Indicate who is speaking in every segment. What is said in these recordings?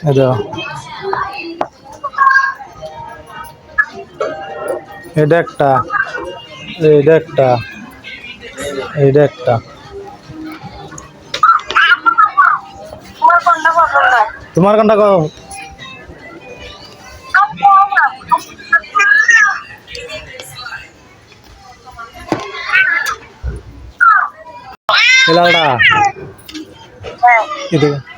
Speaker 1: এটা এটা একটা এইটা একটা এইটা একটা
Speaker 2: তোমার কোনটা পছন্দ
Speaker 1: তোমার কোনটা কও এই লালটা
Speaker 2: হ্যাঁ
Speaker 1: এটা
Speaker 3: বড় ভিতরে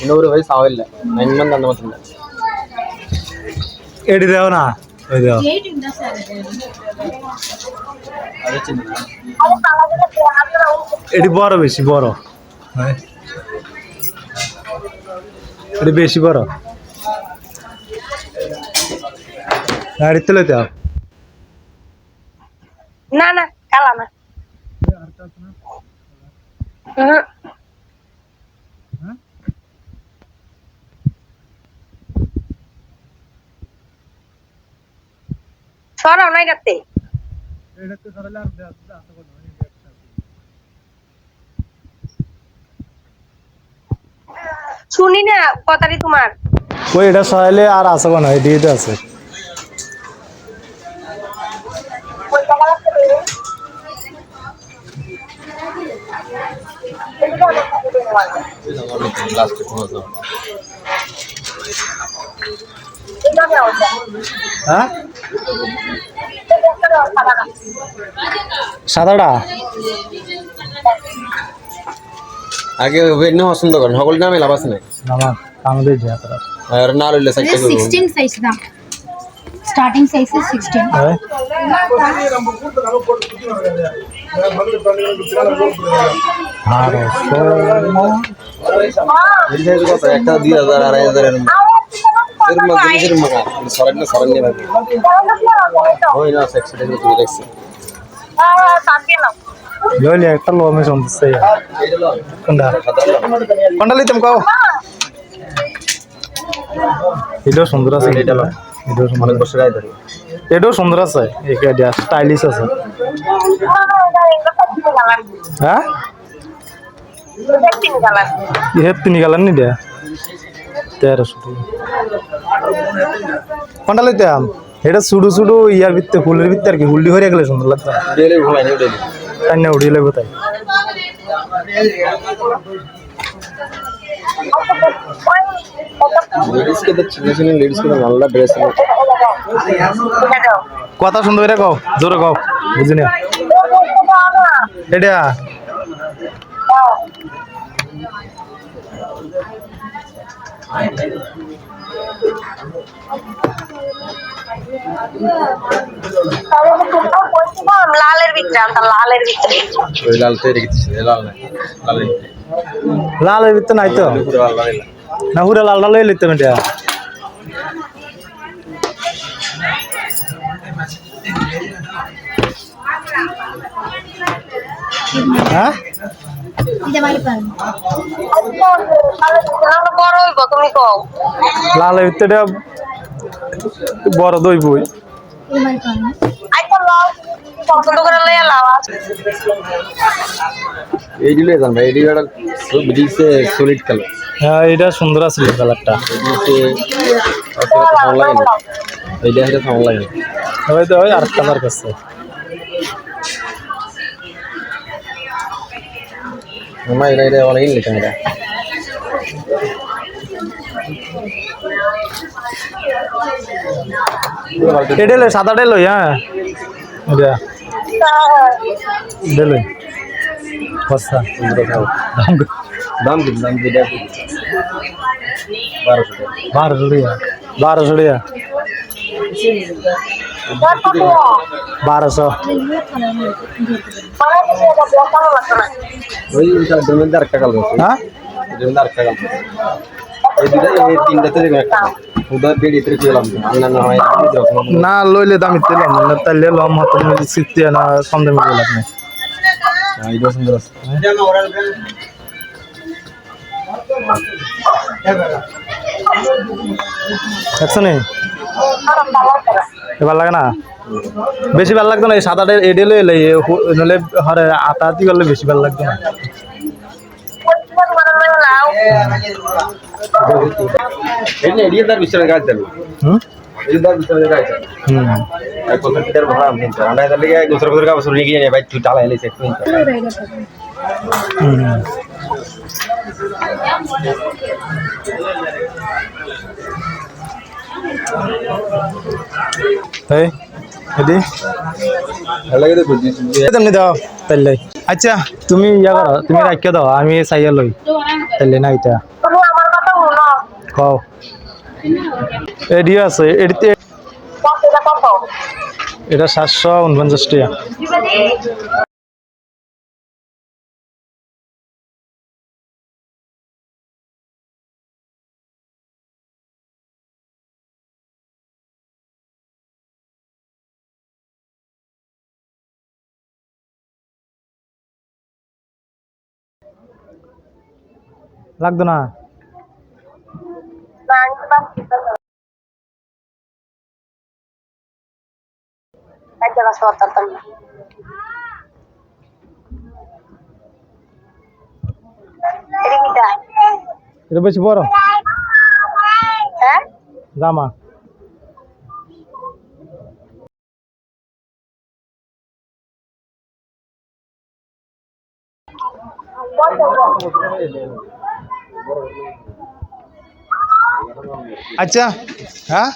Speaker 2: இன்னும் ஒரு வயசு
Speaker 1: ஆகல நைன் மந்த் அந்த மாதிரி எட்டு தேவனா এটি বড় বেশি বড় এটি বেশি বড় গাড়ি তুলে দাও
Speaker 2: না না সরাও নাই রাতে শুনি না কথাটি তোমার।
Speaker 1: ওই এটা সরাইলে আর আছে কোনো এটি এটা আছে। হ্যাঁ? সাদাটা?
Speaker 3: আগে বেডনে পছন্দ করেন। সকল নামে লাভ আছে না
Speaker 1: আমার আমাদের যে হাতরা
Speaker 3: আর না লইলে সাইড
Speaker 4: 16 size দাম। Starting size 16
Speaker 1: হ্যাঁ। আড়াইশো
Speaker 3: একটা দুই হাজার আড়াই হাজারের এর মধ্যে জিনিসের মাকা সরান না সরান নিয়ে ভাবি ওই না সেক্স তুমি দেখছি।
Speaker 1: একটা লো আমি শুনতেছি কোনটা? কোনটা লইতাম কও? এটাও সুন্দর আছে। এটাও সুন্দর আছে। স্টাইলিশ আছে। হ্যাঁ ইহের তিনি গেলেন নি দিয়া তেরোশো টাকা। কোনটা লইতাম এটা শুধু শুধু ইয়ার ভিত্তে ফুলের ভিত্তে আর কি হুল্ডি হয়ে গেলে সুন্দর লাগতো। তাই না উঠিয়ে লাগবে তাই। কথা শুনতে এটা কও জোরে কও বুঝি না? এটা? Thank you.
Speaker 2: লালের ভিতরে লালের ভিতরে।
Speaker 3: ওই লাল তো রেখেছি লাল না লাল
Speaker 1: লালের ভিতরে নাই তো?
Speaker 3: পুরো লাল লাল
Speaker 1: না লাল লাল লইতে এটা হ্যাঁ? লালের ভিতরে বড় দই বই। হ্যাঁ এটা সুন্দর আছে কালারটা
Speaker 3: দেখে
Speaker 1: ওই তো ওই আর কালার কাছে
Speaker 3: আমার এটা এটা অনলাইন লেখা এটা।
Speaker 1: এটা লই সাদাটা লই হ্যাঁ? এটা। এটা লই বস্তা।
Speaker 3: দাম কিন্তু দাম যেটা বারোশো টাকা।
Speaker 1: বারোশো টাকা। বারোশো। টাকা বারোশো
Speaker 3: ওই এটার মধ্যে আরেকটা কালার আছে
Speaker 1: হ্যাঁ?
Speaker 3: এটার মধ্যে আরেকটা কালার এই দুটা এই তিনটাতে দেখুন একটা উদয় বেড়ি ইত্রে পেলাম অন্যান্য হয়
Speaker 1: না লইলে দামি তেলাম না তাইলে লম হাতে না কম দামি বলে আপনি
Speaker 3: এই দশ সুন্দর আছে
Speaker 1: দেখছ নি? এবার লাগে না? বেশি ভালো লাগতো না এই সাদাটা এডে লই এলে নলে হরে আতা আতি করলে বেশি ভালো লাগতো না।
Speaker 3: যে এডিয়ে তার দেবে তুই
Speaker 1: এদি। তেমনি দাও তাইলে আচ্ছা তুমি ইয়া করো তুমি রাখিয়ে দাও আমি চাইয়া লই। তাইলে না এটা
Speaker 2: শুনো
Speaker 1: কও এডি আছে এডিতে
Speaker 2: কত এটা কত
Speaker 1: এটা সাতশো উনপঞ্চাশ টাকা লাগতো না
Speaker 2: না আমি তো বাস এক জায়গা সর তারতাম না এটা কিটা
Speaker 1: এটা বেশি বড়
Speaker 2: হ্যাঁ
Speaker 1: জামা আচ্ছা হ্যাঁ?